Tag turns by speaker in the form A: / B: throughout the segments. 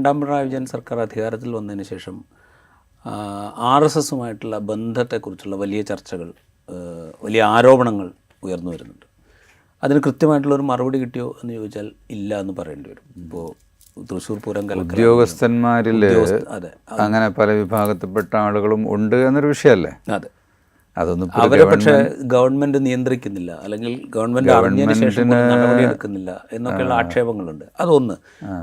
A: രണ്ടാം പിണറായി വിജയൻ സർക്കാർ അധികാരത്തിൽ വന്നതിന് ശേഷം ആർ എസ് എസുമായിട്ടുള്ള ബന്ധത്തെക്കുറിച്ചുള്ള വലിയ ചർച്ചകൾ വലിയ ആരോപണങ്ങൾ ഉയർന്നു വരുന്നുണ്ട്. അതിന് കൃത്യമായിട്ടുള്ള ഒരു മറുപടി കിട്ടിയോ എന്ന് ചോദിച്ചാൽ ഇല്ല എന്ന് പറയേണ്ടി വരും. ഇപ്പോൾ തൃശ്ശൂർ പൂരം
B: ഉദ്യോഗസ്ഥന്മാരിൽ
A: അതെ.
B: അങ്ങനെ പല വിഭാഗത്തിൽപ്പെട്ട ആളുകളും ഉണ്ട് എന്നൊരു വിഷയമല്ലേ?
A: അതെ.
B: അതൊന്നും
A: അവരെ പക്ഷേ ഗവൺമെന്റ് നിയന്ത്രിക്കുന്നില്ല. അല്ലെങ്കിൽ ഗവൺമെന്റ് അറിഞ്ഞതിന് ശേഷം എന്നൊക്കെയുള്ള ആക്ഷേപങ്ങളുണ്ട്. അതൊന്ന്.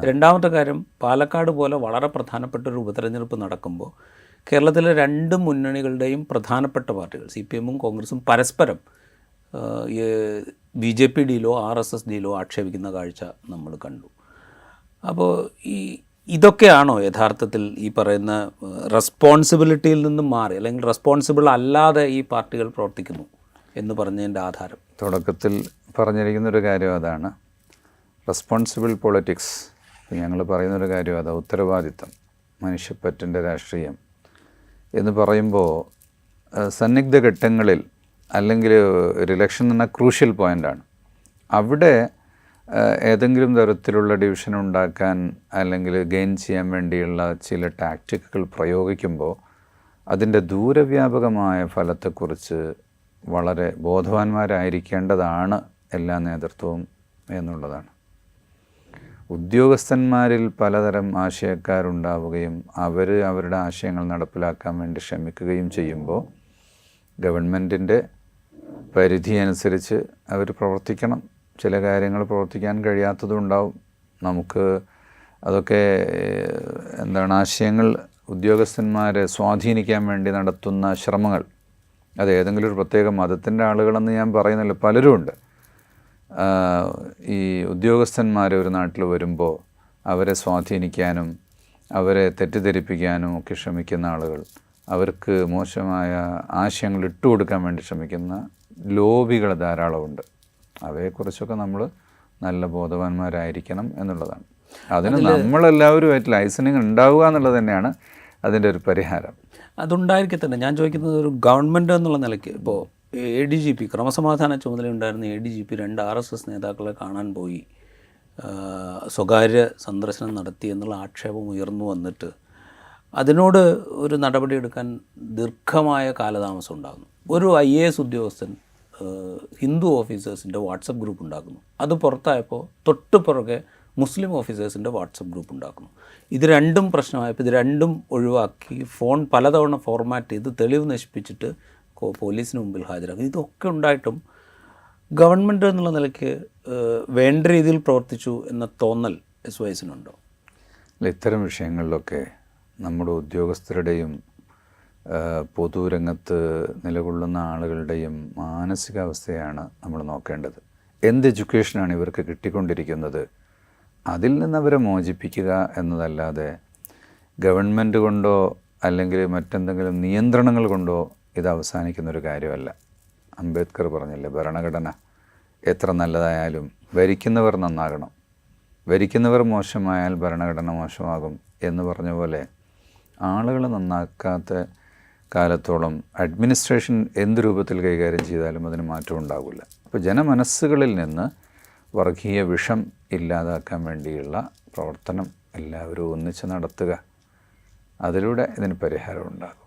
A: രണ്ടാമത്തെ കാര്യം പാലക്കാട് പോലെ വളരെ പ്രധാനപ്പെട്ട ഒരു ഉപതെരഞ്ഞെടുപ്പ് നടക്കുമ്പോൾ കേരളത്തിലെ രണ്ട് മുന്നണികളുടെയും പ്രധാനപ്പെട്ട പാർട്ടികൾ സി പി എമ്മും കോൺഗ്രസും പരസ്പരം ബി ജെ പി ഡിയിലോ ആർ എസ് എസ് ഡിയിലോ ആക്ഷേപിക്കുന്ന കാഴ്ച നമ്മൾ കണ്ടു. അപ്പോൾ ഈ ഇതൊക്കെയാണോ യഥാർത്ഥത്തിൽ ഈ പറയുന്ന റെസ്പോൺസിബിലിറ്റിയിൽ നിന്നും മാറി അല്ലെങ്കിൽ റെസ്പോൺസിബിൾ അല്ലാതെ ഈ പാർട്ടികൾ പ്രവർത്തിക്കുന്നു എന്ന് പറഞ്ഞതിന്റെ ആധാരം?
B: തുടക്കത്തിൽ പറഞ്ഞിരിക്കുന്ന ഒരു കാര്യം അതാണ്. റെസ്പോൺസിബിൾ പൊളിറ്റിക്സ് ഞങ്ങൾ പറയുന്നൊരു കാര്യം അതാ ഉത്തരവാദിത്തം മനുഷ്യപ്പറ്റിന്റെ രാഷ്ട്രീയം എന്ന് പറയുമ്പോൾ സന്നിഗ്ധ ഘട്ടങ്ങളിൽ അല്ലെങ്കിൽ ഒരു ഇലക്ഷൻ എന്ന ക്രൂഷ്യൽ പോയിന്റാണ് അവിടെ ഏതെങ്കിലും തരത്തിലുള്ള ഡിവിഷൻ ഉണ്ടാക്കാൻ അല്ലെങ്കിൽ ഗെയിൻ ചെയ്യാൻ വേണ്ടിയുള്ള ചില ടാക്റ്റിക്കുകൾ പ്രയോഗിക്കുമ്പോൾ അതിന്റെ ദൂരവ്യാപകമായ ഫലത്തെക്കുറിച്ച് വളരെ ബോധവാന്മാരായിരിക്കേണ്ടതാണ് എല്ലാ നേതൃത്വവും എന്നുള്ളതാണ്. ഉദ്യോഗസ്ഥന്മാരിൽ പലതരം ആശയക്കാരുണ്ടാവുകയും അവർ അവരുടെ ആശയങ്ങൾ നടപ്പിലാക്കാൻ വേണ്ടി ശ്രമിക്കുകയും ചെയ്യുമ്പോൾ ഗവൺമെന്റിന്റെ പരിധി അനുസരിച്ച് അവർ പ്രവർത്തിക്കണം. ചില കാര്യങ്ങൾ പ്രവർത്തിക്കാൻ കഴിയാത്തതും ഉണ്ടാവും നമുക്ക് അതൊക്കെ എന്താണ് ആശയങ്ങൾ ഉദ്യോഗസ്ഥന്മാരെ സ്വാധീനിക്കാൻ വേണ്ടി നടത്തുന്ന ശ്രമങ്ങൾ. അത് ഏതെങ്കിലും ഒരു പ്രത്യേക മതത്തിന്റെ ആളുകളെന്ന് ഞാൻ പറയുന്നില്ല പലരും ഉണ്ട്. ഈ ഉദ്യോഗസ്ഥന്മാർ ഒരു നാട്ടിൽ വരുമ്പോൾ അവരെ സ്വാധീനിക്കാനും അവരെ തെറ്റിദ്ധരിപ്പിക്കാനും ഒക്കെ ശ്രമിക്കുന്ന ആളുകൾ അവർക്ക് മോശമായ ആശയങ്ങൾ ഇട്ടുകൊടുക്കാൻ വേണ്ടി ശ്രമിക്കുന്ന ലോബികൾ ധാരാളമുണ്ട്. അവയെക്കുറിച്ചൊക്കെ നമ്മൾ നല്ല ബോധവാന്മാരായിരിക്കണം എന്നുള്ളതാണ്. അതിന് നമ്മളെല്ലാവരുമായിട്ട് ലൈസനിങ് ഉണ്ടാവുക എന്നുള്ളത് തന്നെയാണ് അതിന്റെ ഒരു പരിഹാരം.
A: അതുണ്ടായിരിക്കെ തന്നെ ഞാൻ ചോദിക്കുന്നത് ഒരു ഗവൺമെന്റ് എന്നുള്ള നിലയ്ക്ക് ഇപ്പോൾ എ ഡി ജി പി ക്രമസമാധാന ചുമതലയുണ്ടായിരുന്ന എ ഡി ജി പി രണ്ട് ആർ എസ് എസ് നേതാക്കളെ കാണാൻ പോയി. സ്വകാര്യ സന്ദർശനം നടത്തി എന്നുള്ള ആക്ഷേപം ഉയർന്നു വന്നിട്ട് അതിനോട് ഒരു നടപടിയെടുക്കാൻ ദീർഘമായ കാലതാമസം ഉണ്ടാകുന്നു. ഒരു ഐ എ എസ് ഉദ്യോഗസ്ഥൻ ഹിന്ദു ഓഫീസേഴ്സിന്റെ വാട്സപ്പ് ഗ്രൂപ്പ് ഉണ്ടാക്കുന്നു. അത് പുറത്തായപ്പോൾ തൊട്ട് പുറകെ മുസ്ലിം ഓഫീസേഴ്സിന്റെ വാട്സപ്പ് ഗ്രൂപ്പ് ഉണ്ടാക്കുന്നു. ഇത് രണ്ടും പ്രശ്നമായപ്പോൾ ഇത് രണ്ടും ഒഴിവാക്കി ഫോൺ പലതവണ ഫോർമാറ്റ് ചെയ്ത് തെളിവ് നശിപ്പിച്ചിട്ട് പോലീസിന് മുമ്പിൽ ഹാജരാക്കും. ഇതൊക്കെ ഉണ്ടായിട്ടും ഗവൺമെന്റ് എന്നുള്ള നിലയ്ക്ക് വേണ്ട രീതിയിൽ പ്രവർത്തിച്ചു എന്ന തോന്നൽ എസ് വൈസിനുണ്ടോ
B: ഇത്തരം വിഷയങ്ങളിലൊക്കെ നമ്മുടെ ഉദ്യോഗസ്ഥരുടെയും പൊതുരംഗത്ത് നിലകൊള്ളുന്ന ആളുകളുടെയും മാനസികാവസ്ഥയാണ് നമ്മൾ നോക്കേണ്ടത്. എന്ത് എഡ്യൂക്കേഷനാണ് ഇവർക്ക് കിട്ടിക്കൊണ്ടിരിക്കുന്നത്? അതിൽ നിന്ന് അവരെ മോചിപ്പിക്കുക എന്നതല്ലാതെ ഗവൺമെന്റ് കൊണ്ടോ അല്ലെങ്കിൽ മറ്റെന്തെങ്കിലും നിയന്ത്രണങ്ങൾ കൊണ്ടോ ഇത് അവസാനിക്കുന്നൊരു കാര്യമല്ല. അംബേദ്കർ പറഞ്ഞില്ലേ ഭരണഘടന എത്ര നല്ലതായാലും ഭരിക്കുന്നവർ നന്നാകണം. ഭരിക്കുന്നവർ മോശമായാൽ ഭരണഘടന മോശമാകും എന്ന് പറഞ്ഞ പോലെ ആളുകൾ നന്നാക്കാത്ത കാലത്തോളം അഡ്മിനിസ്ട്രേഷൻ എന്ത് രൂപത്തിൽ കൈകാര്യം ചെയ്താലും അതിന് മാറ്റം ഉണ്ടാകില്ല അപ്പോൾ ജനമനസ്സുകളിൽ നിന്ന് വർഗീയ വിഷം ഇല്ലാതാക്കാൻ വേണ്ടിയുള്ള പ്രവർത്തനം എല്ലാവരും ഒന്നിച്ച് നടത്തുക. അതിലൂടെ ഇതിന് പരിഹാരം ഉണ്ടാകും.